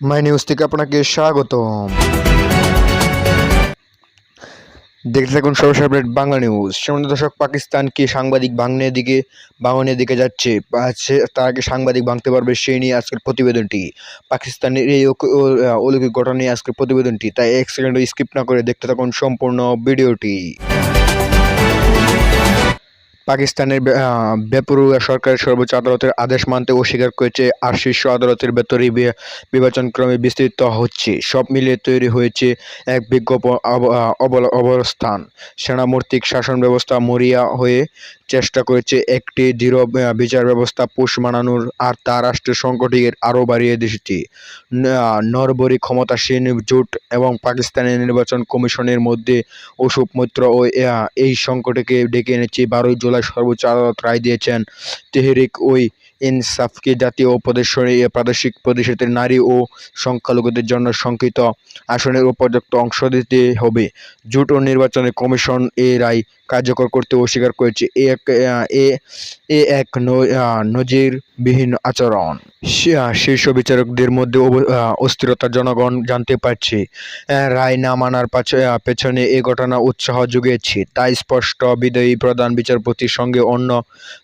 My news থেকে আপনাকে স্বাগতম। দেখতে থাকুন সর্বশেষ আপডেট বাংলা নিউজ। সামনে দর্শক, পাকিস্তান কি সাংবাদিক ভাঙনের দিকে ভাঙনের দিকে যাচ্ছে? তার আগে সাংবাদিক ভাঙতে পারবে সেই নিয়ে আজকের প্রতিবেদনটি। পাকিস্তানের এই অলৌকিক ঘটনা নিয়ে আজকের প্রতিবেদনটি। তাই এক সেকেন্ড স্কিপ না করে দেখতে থাকুন সম্পূর্ণ ভিডিওটি। পাকিস্তানের বেপরুয়া সরকারের সর্বোচ্চ আদালতের আদেশ মানতে অস্বীকার করেছে আর শীর্ষ আদালতের ভেতরেই বিবেচনক্রমে বিস্তৃত হচ্ছে। সব মিলিয়ে তৈরি হয়েছে এক অব- অবস্থান। সেনামূর্তিক শাসন ব্যবস্থা মরিয়া হয়ে চেষ্টা করেছে একটি দৃঢ় বিচার ব্যবস্থা পুষ মানানোর আর তা রাষ্ট্রের সংকটের আরও বাড়িয়ে দিয়েছে। নরবরী ক্ষমতাসীন জোট এবং পাকিস্তানের নির্বাচন কমিশনের মধ্যে অশোক মৈত্র ও এই সংকটকে ডেকে এনেছে বারোই জুলাই। সর্বোচ্চ আদালত রায় দিয়েছেন। তেহরিক ওই ইনসাফকে জাতীয় ও প্রাদেশিক পরিষদের নারী ও সংখ্যালঘুদের জন্য সংকৃত আসনের উপযুক্ত অংশ দিতে হবে। জোট ও নির্বাচনের কমিশন এ রায় কার্যকর করতে অস্বীকার করেছে। এ এক এ এক নজিরবিহীন আচরণ। শীর্ষ বিচারকদের মধ্যে অস্থিরতা জনগণ জানতে পারছে। রায় না মানার পাছে- পেছনে এ ঘটনা উৎসাহ জুগিয়েছে তাই স্পষ্ট বিদায়ী প্রধান বিচারপতির সঙ্গে অন্য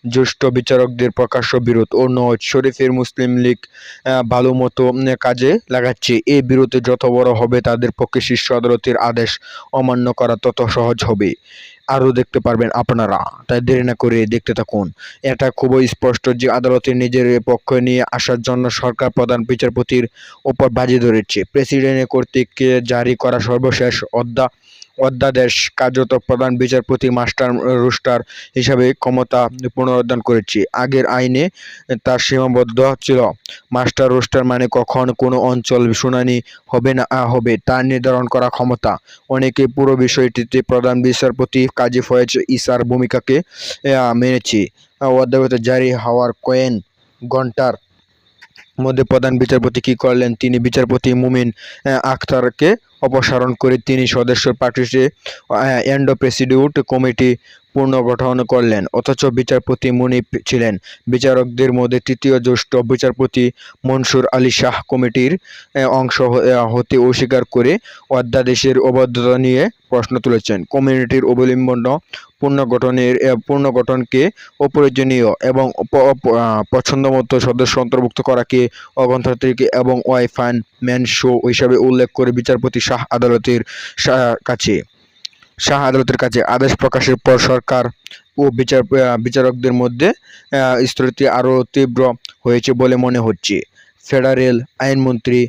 জ্যেষ্ঠ বিচারকদের প্রকাশ্য বিরোধ ও নওয়াজ শরীফের মুসলিম লীগ ভালো মতো কাজে লাগাচ্ছে। এই বিরোধে যত বড় হবে তাদের পক্ষে শীর্ষ আদালতের আদেশ অমান্য করা তত সহজ হবে। আরও দেখতে পারবেন আপনারা। তাই দেরি না করে দেখতে থাকুন। এটা খুবই স্পষ্ট যে আদালতে নিজের পক্ষ নিয়ে আসার জন্য সরকার প্রধান বিচারপতির ওপর বাজি ধরেছে। প্রেসিডেন্ট কর্তৃক জারি করা সর্বশেষ অধ্যা অধ্যাদেশ কার্যত প্রধান বিচারপতি, মাস্টার, রুস্টার হিসাবে ক্ষমতা পুনরুদ্ধার করেছে। আগের আইনে তার সীমাবদ্ধ ছিল। মাস্টার, রোস্টার মানে কখন কোনো অঞ্চল শুনানি হবে না হবে, তা নির্ধারণ করা ক্ষমতা। অনেকে পুরো বিষয়টিতে প্রধান বিচারপতি কাজী ফয়েজ ইসার ভূমিকাকে মেনেছে। অধ্যাদেশ জারি হওয়ার কয়েন ঘণ্টার মধ্যে প্রধান বিচারপতি কি করলেন? তিনি বিচারপতি মুমিন আখতারকে অপসারণ করে তিনি সদস্য পার্টিতে এন্ডো প্রেসিডিউট কমিটি পুনর্গঠন করলেন, অথচ বিচারপতি মুনিপ ছিলেন। বিচারকদের মধ্যে তৃতীয় জ্যেষ্ঠ বিচারপতি মনসুর আলী শাহ কমিটির অংশ হতে অস্বীকার করে অধ্যাদেশের অবাধ্যতা নিয়ে প্রশ্ন তুলেছেন। কমিউনিটির অবলম্বন পুনর্গঠনের পুনর্গঠনকে অপ্রয়োজনীয় এবং পছন্দমতো সদস্য অন্তর্ভুক্ত করাকে অগণতান্ত্রিক এবং ওয়াইফান ম্যান শো হিসাবে উল্লেখ করে বিচারপতি শাহ আদালতের কাছে। শাহ আদালতের কাছে আদেশ প্রকাশের পর সরকার ও বিচার বিচারকদের মধ্যে স্থিরতি আরও তীব্র হয়েছে বলে মনে হচ্ছে। ফেডারেল আইনমন্ত্রী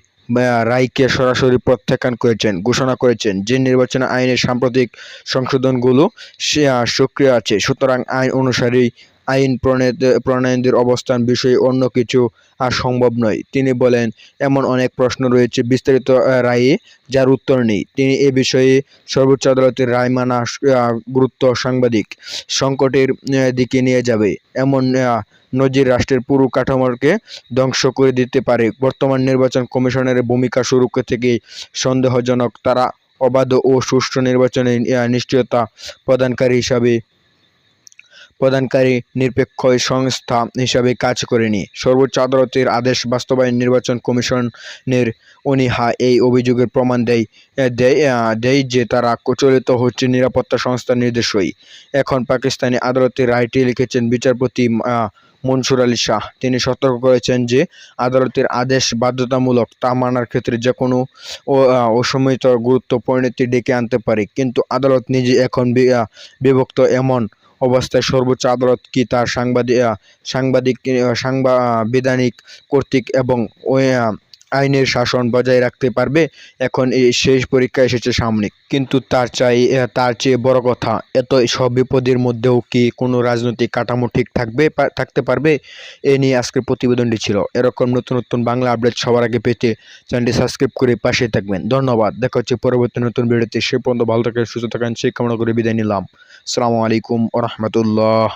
রায়কে সরাসরি প্রত্যাখ্যান করেছেন, ঘোষণা করেছেন যে নির্বাচন আইনের সাম্প্রতিক সংশোধনগুলো সে সক্রিয় আছে। সুতরাং আইন অনুসারেই আইন প্রণয়ন প্রণয়নদের অবস্থান বিষয়ে অন্য কিছু আর সম্ভব নয়। তিনি বলেন এমন অনেক প্রশ্ন রয়েছে বিস্তারিত রায়ে যার উত্তর নেই। তিনি এ বিষয়ে সর্বোচ্চ আদালতের রায় মানা গুরুত্ব সাংবাদিক সংকটের দিকে নিয়ে যাবে। এমন নজির রাষ্ট্রের পুরো কাঠামোকে ধ্বংস করে দিতে পারে। বর্তমান নির্বাচন কমিশনের ভূমিকা শুরু থেকে সন্দেহজনক। তারা অবাধ ও সুষ্ঠু নির্বাচনের আহ, নিশ্চয়তা প্রদানকারী হিসাবে প্রদানকারী নিরপেক্ষ সংস্থা হিসাবে কাজ করেনি। সর্বোচ্চ আদালতের আদেশ বাস্তবায়ন নির্বাচন কমিশনের অনীহা এই অভিযোগের প্রমাণ দেয় দেয় যে তারা প্রচলিত হচ্ছে নিরাপত্তা সংস্থার নির্দেশই। এখন পাকিস্তানি আদালতের রায়টি লিখেছেন বিচারপতি মনসুর আলী শাহ। তিনি সতর্ক করেছেন যে আদালতের আদেশ বাধ্যতামূলক তা মানার ক্ষেত্রে যে কোনো অসময়িত গুরুত্ব পরিণতি ডেকে আনতে পারে। কিন্তু আদালত নিজে এখন বিভক্ত এমন অবস্থায় সর্বোচ্চ আদালত কি তার সাংবাদিক সাংবাদিক সাংবিধানিক কর্তৃক এবং আইনের শাসন বজায় রাখতে পারবে। এখন এই শেষ পরীক্ষা এসেছে সামনে। কিন্তু তার চাই, তার চেয়ে বড় কথা, এত সব বিপদের মধ্যেও কি কোনো রাজনৈতিক কাঠামো ঠিক থাকবে থাকতে পারবে? এ নিয়ে আজকের প্রতিবেদনটি ছিল। এরকম নতুন নতুন বাংলা আপডেট সবার আগে পেতে চ্যানেলটি সাবস্ক্রাইব করে পাশে থাকবেন। ধন্যবাদ। দেখা হচ্ছে পরবর্তী নতুন ভিডিওতে। সে পর্যন্ত ভালো থাকেন, সুস্থ থাকেন। সেই কামনা করে বিদায় নিলাম। আসসালামু আলাইকুম রহমতুল্লাহ।